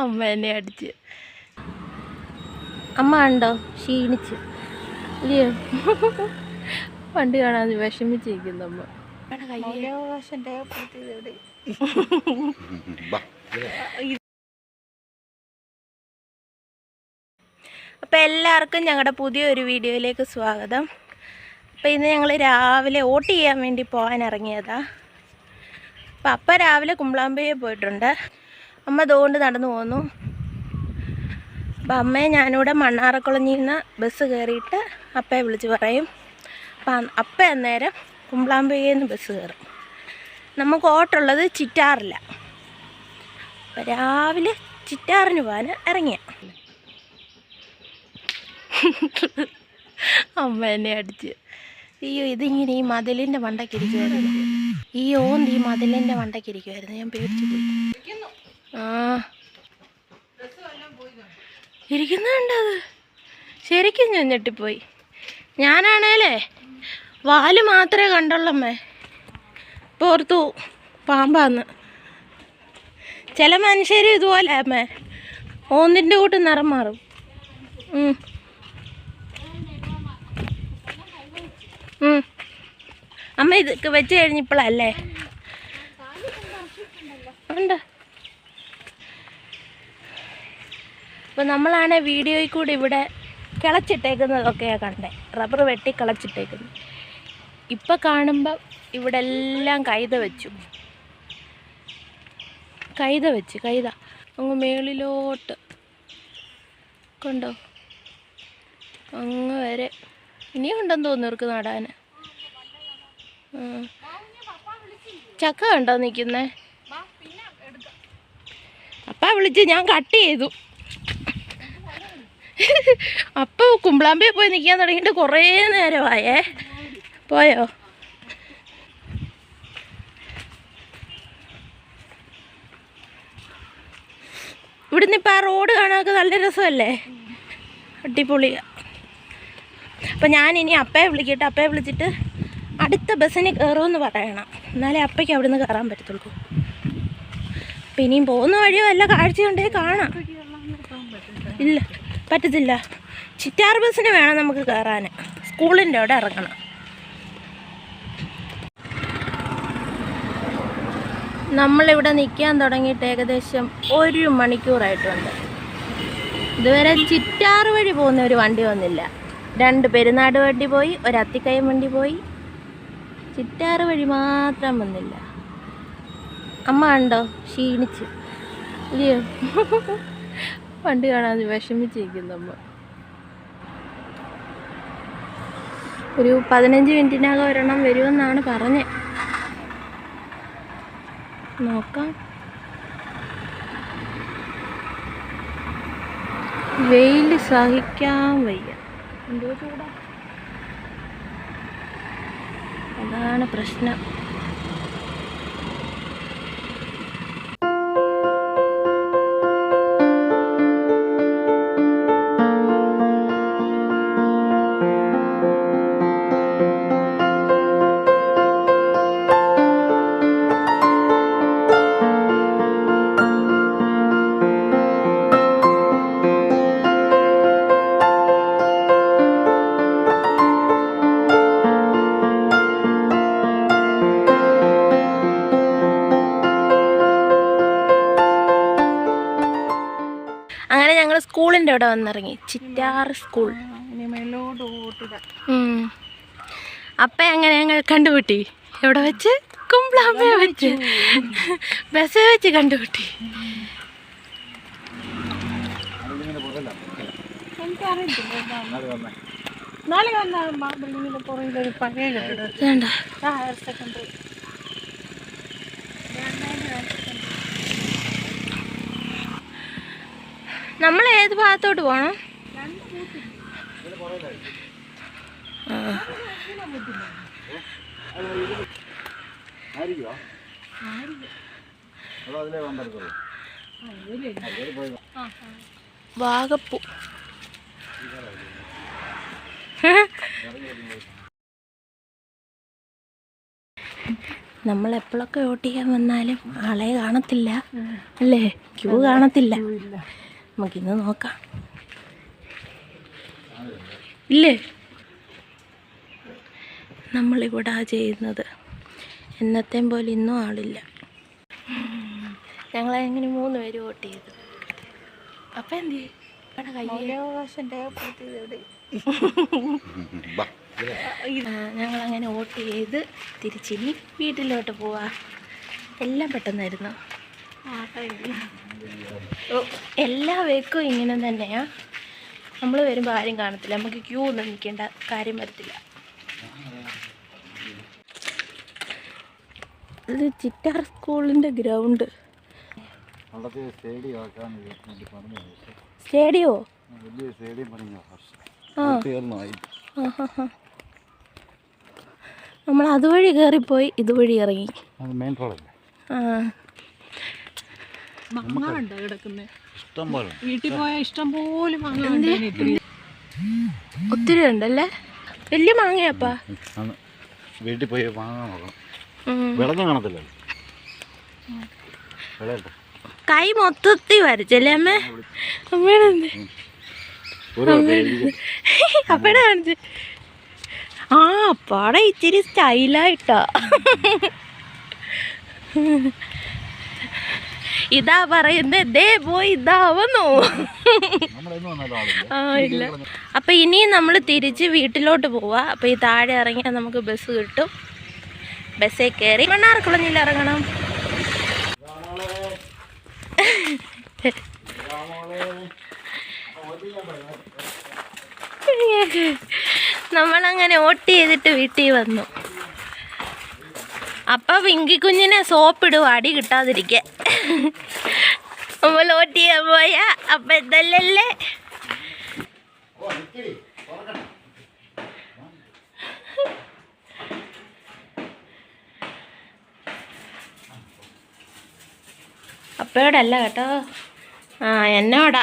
അമ്മ എന്നെ അടിച്ച്. അമ്മ ഉണ്ടോ ക്ഷീണിച്ച്. ഇല്ലയോ പണ്ട് കാണാൻ വിഷമിച്ചിരിക്കുന്നു അമ്മ. അപ്പം എല്ലാവർക്കും ഞങ്ങളുടെ പുതിയൊരു വീഡിയോയിലേക്ക് സ്വാഗതം. അപ്പോൾ ഇന്ന് ഞങ്ങൾ രാവിലെ വോട്ട് ചെയ്യാൻ വേണ്ടി പോകാൻ ഇറങ്ങിയതാ. അപ്പം അപ്പം രാവിലെ കുമ്പളാമ്പയെ പോയിട്ടുണ്ട്. അമ്മ അതുകൊണ്ട് നടന്നു പോന്നു. അപ്പം അമ്മയെ ഞാനിവിടെ മണ്ണാറക്കുളഞ്ഞിൽ നിന്ന് ബസ് കയറിയിട്ട് അപ്പയെ വിളിച്ച് പറയും. അപ്പം അപ്പ അന്നേരം കുമ്പളാമ്പയിൽ നിന്ന് ബസ് കയറും നമുക്ക് ഓട്ടുള്ളത് ചിറ്റാറില്ല. അപ്പം രാവിലെ ചിറ്റാറിന് പോകാൻ ഇറങ്ങിയ. അമ്മ എന്നെ അടിച്ച്. അയ്യോ ഇതിങ്ങനെ ഈ മതിലിന്റെ മണ്ടക്കിരിക്കുമായിരുന്നു ഈ ഓൻ ഈ മണ്ടയ്ക്ക് ഇരിക്കുമായിരുന്നു ഞാൻ പേടിച്ചു പോയി. ആ. ഇരിക്കുന്നുണ്ടത് ശരിക്കും ഞാൻ ഞെട്ടിപ്പോയി. ഞാനാണേലേ വാൽ മാത്രമേ കണ്ടുള്ളമ്മേ. ഇപ്പോൾ ഓർത്തു പാമ്പാന്ന്. ചില മനുഷ്യർ ഇതുപോലെ അമ്മേ ഓന്നിന്റെ കൂട്ട് നിറം മാറും. അമ്മ ഇത് വെച്ച് കഴിഞ്ഞപ്പോഴല്ലേ ഉണ്ട്? അപ്പോൾ നമ്മളാണ് വീഡിയോയിൽ കൂടി ഇവിടെ കിളച്ചിട്ടേക്കുന്നതൊക്കെയാണ് കണ്ടേ. റബ്ബർ വെട്ടി കിളച്ചിട്ടേക്കുന്നത് ഇപ്പം കാണുമ്പം ഇവിടെ എല്ലാം കൈത വെച്ചു. കൈത വെച്ച് കൈത. അങ്ങ് മേളിലോട്ട് കണ്ടോ? അങ്ങ് വരെ. ഇനിയും ഉണ്ടെന്ന് തോന്നുന്നു ഇവർക്ക് നടാൻ ചക്ക കണ്ടോ നിൽക്കുന്നേ? അപ്പ വിളിച്ച് ഞാൻ കട്ട് ചെയ്തു. അപ്പ കുമ്പളാമ്പിയെ പോയി നിൽക്കാൻ തുടങ്ങിയിട്ട് കുറേ നേരമായേ. പോയോ? ഇവിടുന്ന് ഇപ്പം ആ റോഡ് കാണാനൊക്കെ നല്ല രസമല്ലേ? അടിപൊളിയാണ് അപ്പം ഞാനിനി അപ്പയെ വിളിക്കട്ടെ. അപ്പയെ വിളിച്ചിട്ട് അടുത്ത ബസ്സിന് കയറുമെന്ന് പറയണം. എന്നാലേ അപ്പയ്ക്ക് അവിടെ നിന്ന് കയറാൻ പറ്റത്തുള്ളൂ. പിന്നെയും പോകുന്ന വഴിയോ വല്ല കാഴ്ചയുണ്ടേ കാണാം. ഇല്ല പറ്റത്തില്ല. ചിറ്റാർ ബസ്സിന് വേണം നമുക്ക് കയറാൻ. സ്കൂളിന്റെ അവിടെ ഇറങ്ങണം. നമ്മളിവിടെ നിൽക്കാൻ തുടങ്ങിയിട്ട് ഏകദേശം ഒരു മണിക്കൂറായിട്ടുണ്ട്. ഇതുവരെ ചിറ്റാറ് വഴി പോകുന്ന ഒരു വണ്ടി വന്നില്ല. രണ്ട് പെരുന്നാട് വണ്ടി പോയി ഒരു അത്തിക്കയം വണ്ടി പോയി ചിറ്റാറ് വഴി മാത്രം വന്നില്ല. അമ്മ ഉണ്ടോ ക്ഷീണിച്ച്. ഇല്ലയോ വണ്ടി കാണാൻ വിഷമിച്ചിരിക്കുന്നു അമ്മ. ഒരു പതിനഞ്ച് മിനിറ്റിനകം ഒരെണ്ണം വരുമെന്നാണ് പറഞ്ഞത് നോക്കാം. വെയിൽ സഹിക്കാൻ വയ്യ. എന്തോ ചൂടാ. അതാണ് പ്രശ്നം. സ്കൂളിന്റെ അവിടെ വന്നിറങ്ങി. ചിറ്റാർ സ്കൂൾ. അപ്പ അങ്ങനെ ഞങ്ങൾ കണ്ടുപിട്ടി എവിടെ വെച്ച്? കുമ്പളാമ്പയെ വെച്ച്. ബസ് വെച്ച് കണ്ടുപിട്ടി നാളെ ഒരു പഴയ നമ്മൾ ഏത് ഭാഗത്തോട്ട് പോകണം ആ. വാഗപ്പൂ. വോട്ട് ചെയ്യാൻ വന്നാലും ആളെ കാണത്തില്ല. അല്ലേ? ക്യൂ കാണത്തില്ല. നമുക്കിന്ന് നോക്കാം. ഇല്ലേ? നമ്മളിവിടെ ആ ചെയ്യുന്നത്. എന്നത്തെയും പോലെ ഇന്നും ആളില്ല. ഞങ്ങളെങ്ങനെ മൂന്ന് പേര് വോട്ട് ചെയ്തു. അപ്പം എന്ത് ഞങ്ങളങ്ങനെ വോട്ട് ചെയ്ത് തിരിച്ചിനി വീട്ടിലോട്ട് പോവാ. എല്ലാം പെട്ടെന്നായിരുന്നു. എല്ലാ വേക്കും ഇങ്ങനെ തന്നെയാ. നമ്മൾ വരുമ്പോൾ ആരും കാണത്തില്ല. നമുക്ക് ക്യൂ ഒന്നും നിൽക്കേണ്ട കാര്യം വരത്തില്ല. ഇത് ചിറ്റാർ സ്കൂളിന്റെ ഗ്രൗണ്ട്. സ്റ്റേഡിയം? നമ്മൾ അതുവഴി കയറിപ്പോയി ഇതുവഴി ഇറങ്ങി. ആ. കിടക്കുന്നത് ഇഷ്ടം പോലെ വീട്ടിൽ പോയാൽ ഇഷ്ടം പോലെ മാങ്ങ ഒത്തിരി ഉണ്ടല്ലേ? വലിയ മാങ്ങയാപ്പാ. വീട്ടിൽ പോയി മാങ്ങ നോക്കണം. ഉം. വിളഞ്ഞ കാണത്തില്ലല്ലോ. കൈ മൊത്തത്തിൽ വരച്ചല്ലേ അമ്മ? അമ്മയുടെ അപ്പടെ കാണിച്ച്. ആ അപ്പാടെ ഇച്ചിരി സ്റ്റൈലായിട്ടാ. ഇതാ പറയുന്നത് ദേ പോയി ഇതാവുന്നു വന്നു. ആ ഇല്ല. അപ്പൊ ഇനിയും നമ്മൾ തിരിച്ച് വീട്ടിലോട്ട് പോവാ. അപ്പൊ ഈ താഴെ ഇറങ്ങിയാൽ നമുക്ക് ബസ് കിട്ടും. ബസ്സിൽ കയറി മണ്ണാർക്കുളഞ്ഞിൽ ഇറങ്ങണം. നമ്മളങ്ങനെ ഓട്ട് ചെയ്തിട്ട് വീട്ടിൽ വന്നു. അപ്പൊ പിങ്കി കുഞ്ഞിനെ സോപ്പിടും അടി കിട്ടാതിരിക്കെ നമ്മൾ വോട്ട് ചെയ്യാൻ പോയാ. അപ്പൊ ഇതല്ലല്ലേ? അപ്പയോടല്ല കേട്ടോ. ആ എന്നോട്.